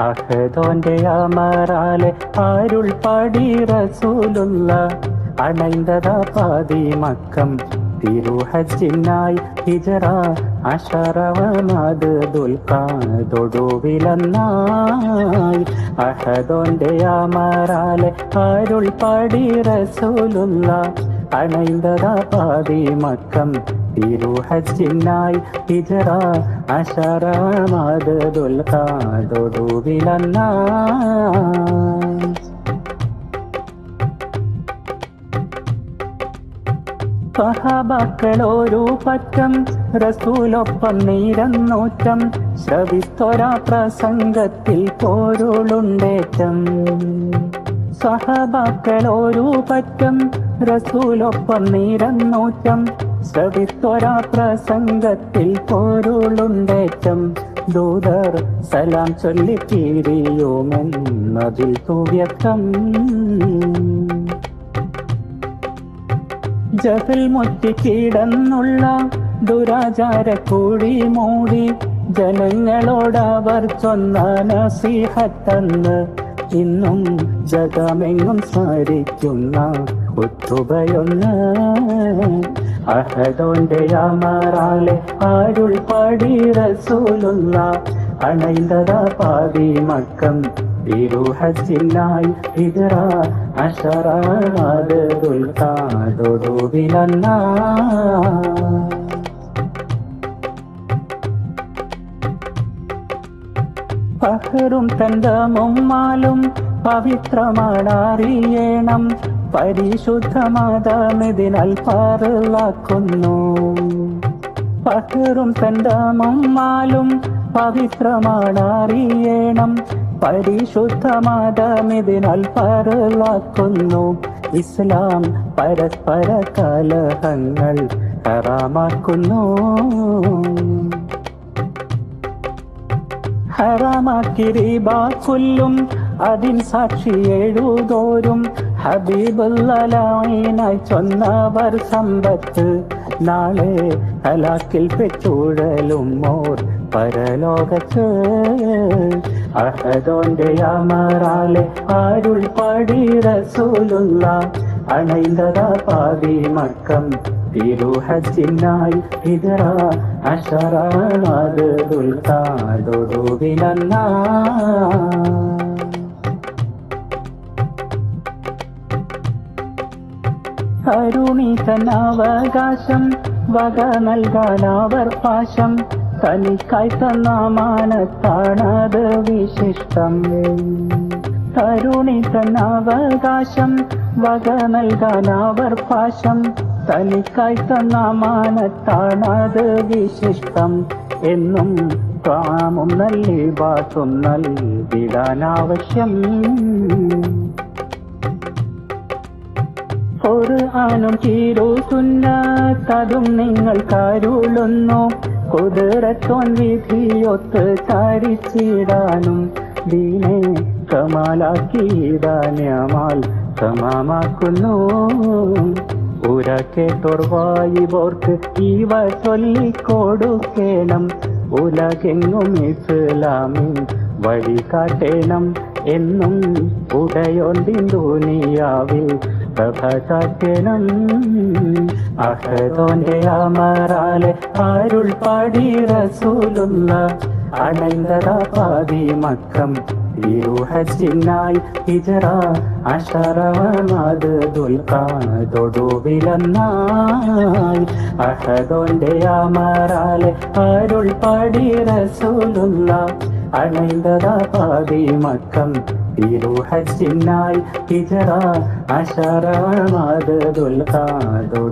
അഹദോന്റെ അമറാലെ അരുൾ പടി റസൂലുള്ള അണൈന്തതാ പാതി മക്കം തിരുഹജിനായി ഹിജറ അഷറവനാത് ദുൽഖാതൊടുവിലന്നായി അഹദോന്റെ അമറാലെ അരുൾ പടി റസൂലുള്ള അണൈന്തതാ പാതി മക്കം തിരുഹജിനായി ഹിജറ അഷറമാത് ദുൽഖാതൊടുവിലന്നായി സഹാബാക്കളോരു പറ്റം റസൂലൊപ്പം നീരന്നൂറ്റം ശ്രവിത്തൊരാ പ്രസംഗത്തിൽ പോരുളുണ്ടേറ്റം. സഹബാക്കളോരു പറ്റം റസൂലൊപ്പം നീരന്നൂറ്റം ശ്രവിസ്തൊരാ പ്രസംഗത്തിൽ പോരുളുണ്ടേറ്റം. ദൂതർ സലാം ചൊല്ലി തീരിയുമെന്നതിൽ സുവ്യക്തം. ജഹൽ മുറ്റി കിടന്നുള്ള ദുരാചാര കൂടി മൂടി ജനങ്ങളോടവർ ചൊന്ന നസീഹത്തെന്ന് ഇന്നും ജഗമെങ്ങും സ്മരിക്കുന്ന ഒത്തുബയൊന്ന് അഹദോന്റെ അമറാലെ ആരുൾ പാടി റസൂലുള്ള അണൈന്തതാ പാതി മക്കം. തിരുഹജിനായി ഹിജറ അഷറാത് ദുൽഖാതൊടുവിലന്ന പഹറും തന്തമുമ്മാലും പവിത്രമാണറിയണം പരിശുദ്ധമാതമിതിനാൽ പാറലാക്കുന്നു. പഹറും തണ്ടാമും മാലും പവിത്രമാണ് അറിയണം പരിശുദ്ധ മാതാമിതിനാൽ പാറലാക്കുന്നു. ഇസ്ലാം പരസ്പര കലഹങ്ങൾ ഹറാമാക്കുന്നു. ഹറാമാക്കി ബാക്കുല്ലും അതിൻ സാക്ഷി എഴുതോരും. ഹബീബുല്ലായി ചൊന്നവർ സമ്പത്ത്. നാളെ ഹലാക്കിൽ പെച്ചൂഴലും മോർ പരലോകത്ത്. അഹദോന്റെ അമറാലെ ആരുൾ പാടി റസൂലുള്ള അണൈന്തതാ പാതി മക്കം തിരുഹജിനായി ഇതറ അശറാണത് ദുൽഖാതൊടുവിലന്ന കരുണി വക നൽകാനവർ പാശം. തനിക്കായി തന്ന മാനത്താണത് വിശിഷ്ടം. കരുണി വക നൽകാനവർ പാശം. തനിക്കായി തന്ന മാനത്താണത് വിശിഷ്ടം. എന്നും കാമും നൽകി ബാത്തും നൽകിടാനാവശ്യം ഒരു ആനും ചീരോ സുന്നത്തതും നിങ്ങൾ കരുളുന്നു. കുതിരത്തോൻ വിധിയൊത്ത് ചരിച്ചിടാനും ദീനെ കമാലാക്കിയിടാന്യമാൽ സമാമാക്കുന്നു ഉരക്കേട്ടോർവായിവോർക്ക് ഇവ ചൊല്ലിക്കൊടുക്കേണം. ഉലകെങ്ങും ഇസ്ലാമിൻ വഴി കാട്ടേണം എന്നും ഉടയൊന്തിൻ ദുനിയാവിൽ പ്രഭ കാട്ടണം അഹദോന്റെ അമറാലെ ആരുൾ പാടി റസൂലുള്ള അണൈന്ദരാ പാതി മക്കം ായി ഹിജറ അഷറവനാത് ദുൽഖാതൊടുവിലന്നായി അഹദോന്റെ അമറാലെ അരുൾ പാടി റസൂലുള്ള അണൈന്തതാ പാതി മക്കം തിരുഹജിനായി ഹിജറ അഷറവനാത് ദുൽഖാതൊടുവിലന്നായി